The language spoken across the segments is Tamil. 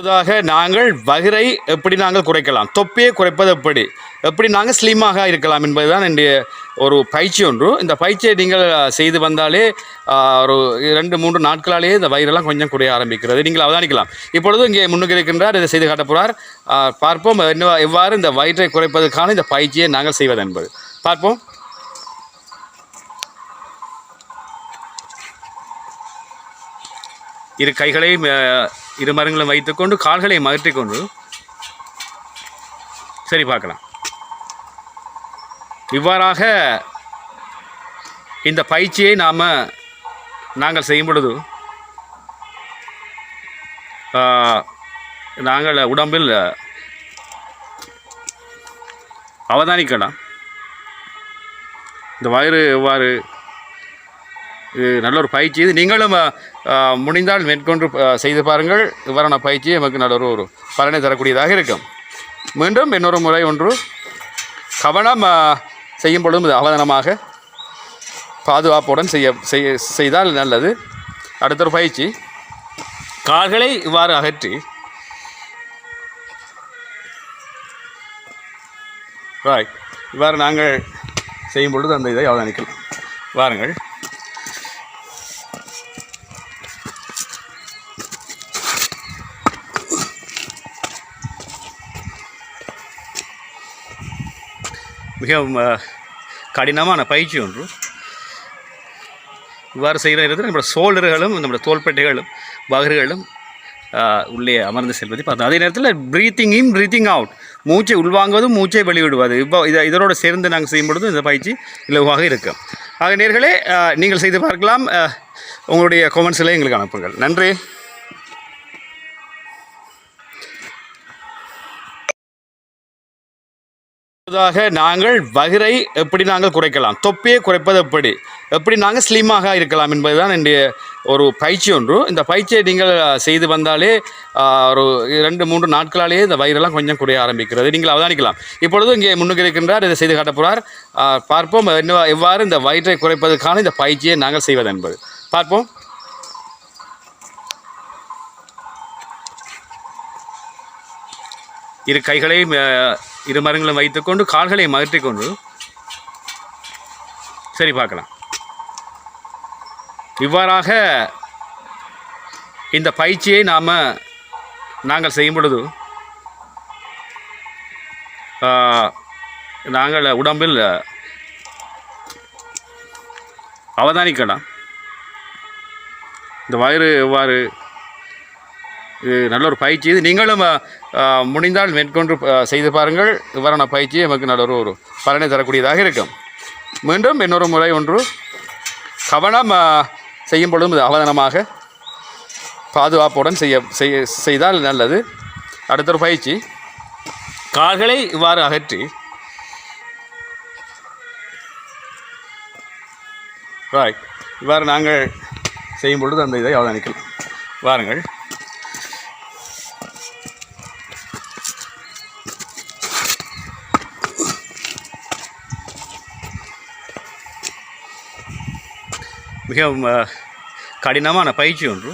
அடுத்ததாக நாங்கள் வகிரை எப்படி நாங்கள் குறைக்கலாம்? தொப்பியை குறைப்பது எப்படி? எப்படி நாங்கள் ஸ்லிம்மாக இருக்கலாம் என்பதுதான் என்னுடைய ஒரு பயிற்சி ஒன்று. இந்த பயிற்சியை நீங்கள் செய்து வந்தாலே ஒரு இரண்டு மூன்று நாட்களாலேயே இந்த வயிறெல்லாம் கொஞ்சம் குறைய ஆரம்பிக்கிறது. நீங்கள் அவதானிக்கலாம். இப்பொழுது இங்கே முன்னுக்கு இருக்கின்றார் இதை செய்து காட்டப் போகிறார் பார்ப்போம் என்ன எவ்வாறு இந்த வயிற்றை குறைப்பதற்கான இந்த பயிற்சியை நாங்கள் செய்வது என்பது. பார்ப்போம். இரு கைகளையும் இரு மரங்களும் வைத்துக்கொண்டு கால்களை மகற்றிக்கொண்டு சரி பார்க்கலாம். இவ்வாறாக இந்த பயிற்சியை நாம் நாங்கள் செய்யும் பொழுது நாங்கள் உடம்பில் அவதானிக்கலாம். இந்த வயிறு எவ்வாறு இது நல்ல ஒரு பயிற்சி. இது நீங்களும் முடிந்தால் மேற்கொண்டு செய்து பாருங்கள். இவ்வாறான பயிற்சி நமக்கு நல்ல ஒரு பலனை தரக்கூடியதாக இருக்கும். மீண்டும் இன்னொரு முறை ஒன்று கவனம் செய்யும் பொழுதும் இது அவதானமாக பாதுகாப்புடன் செய்ய செய்ய செய்தால் நல்லது. அடுத்த ஒரு பயிற்சி. கால்களை இவ்வாறு அகற்றி ராய் இவ்வாறு நாங்கள் செய்யும் பொழுது அந்த இதை அவதானிக்கலாம். வாருங்கள். மிகவும் கடினமான பயிற்சி ஒன்று. இவ்வாறு செய்கிறது நம்மளோட சோழர்களும் நம்மளோட தோள்பட்டைகளும் பகர்களும் உள்ளே அமர்ந்து செல்வதை. பார்த்தோம் அதே நேரத்தில் ப்ரீத்திங் இன் ப்ரீத்திங் அவுட் மூச்சை உள்வாங்குவதும் மூச்சை வெளிவிடுவது. இப்போ இதை இதனோட சேர்ந்து நாங்கள் செய்யும் பொழுது இந்த பயிற்சி இலவாக இருக்கும். ஆக நேர்களே நீங்கள் செய்து பார்க்கலாம். உங்களுடைய கொமெண்ட்ஸில் எங்களுக்கு அனுப்புங்கள். நன்றி. அடுத்ததாக நாங்கள் வகிரை எப்படி நாங்கள் குறைக்கலாம்? தொப்பியை குறைப்பது எப்படி? எப்படி நாங்கள் ஸ்லிம்மாக இருக்கலாம் என்பதுதான் என்னுடைய ஒரு பயிற்சி ஒன்று. இந்த பயிற்சியை நீங்கள் செய்து வந்தாலே ஒரு ரெண்டு மூன்று நாட்களாலேயே இந்த வயிறெல்லாம் கொஞ்சம் குறைய ஆரம்பிக்கிறது. நீங்கள் அவதானிக்கலாம். இப்பொழுது இங்கே முன்னுக்கு இருக்கின்றார் இதை செய்து காட்டப் போகிறார் பார்ப்போம் என்ன எவ்வாறு இந்த வயிற்றை குறைப்பதற்கான இந்த பயிற்சியை நாங்கள் செய்வது என்பது. பார்ப்போம். இரு கைகளையும் இரு மரங்களும் வைத்துக்கொண்டு கால்களை மகற்றிக்கொண்டு. சரி பார்க்கலாம். இவ்வாறாக இந்த பயிற்சியை நாம் நாங்கள் செய்யும் பொழுது நாங்கள் உடம்பில் அவதானிக்கலாம். இந்த வயிறு எவ்வாறு இது நல்ல ஒரு பயிற்சி. இது நீங்களும் முடிந்தால் மேற்கொண்டு செய்து பாருங்கள். இவ்வாறான பயிற்சி நமக்கு நல்ல ஒரு ஒரு பலனை தரக்கூடியதாக இருக்கும். மீண்டும் இன்னொரு முறை ஒன்று கவனம் செய்யும் பொழுதும் இது அவதானமாக பாதுகாப்புடன் செய்ய செய்ய செய்தால் நல்லது. அடுத்த ஒரு பயிற்சி. கால்களை இவ்வாறு அகற்றி. ராய் இவ்வாறு நாங்கள் செய்யும் பொழுது அந்த இதை அவதானிக்கலாம். வாருங்கள். மிகவும் கடினமான பயிற்சி ஒன்று.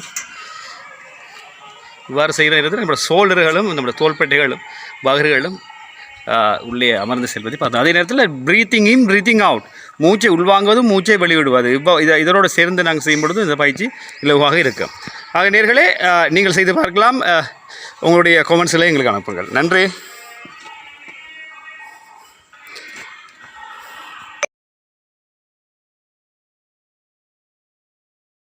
இவ்வாறு செய்கிறது நம்மளோட சோழர்களும் நம்மளோட தோள்பட்டைகளும் பகர்களும் உள்ளே அமர்ந்து செல்வதை பார்த்தோம் அதே நேரத்தில் ப்ரீத்திங் இன் ப்ரீத்திங் அவுட் மூச்சை உள்வாங்குவதும் மூச்சை வெளிவிடுவது. இப்போ இதை இதனோட சேர்ந்து நாங்கள் செய்யும் பொழுது இந்த பயிற்சி இலவாக இருக்கும். ஆக நேர்களே நீங்கள் செய்து பார்க்கலாம். உங்களுடைய கொமெண்ட்ஸில் எங்களுக்கு அனுப்புங்கள். நன்றி.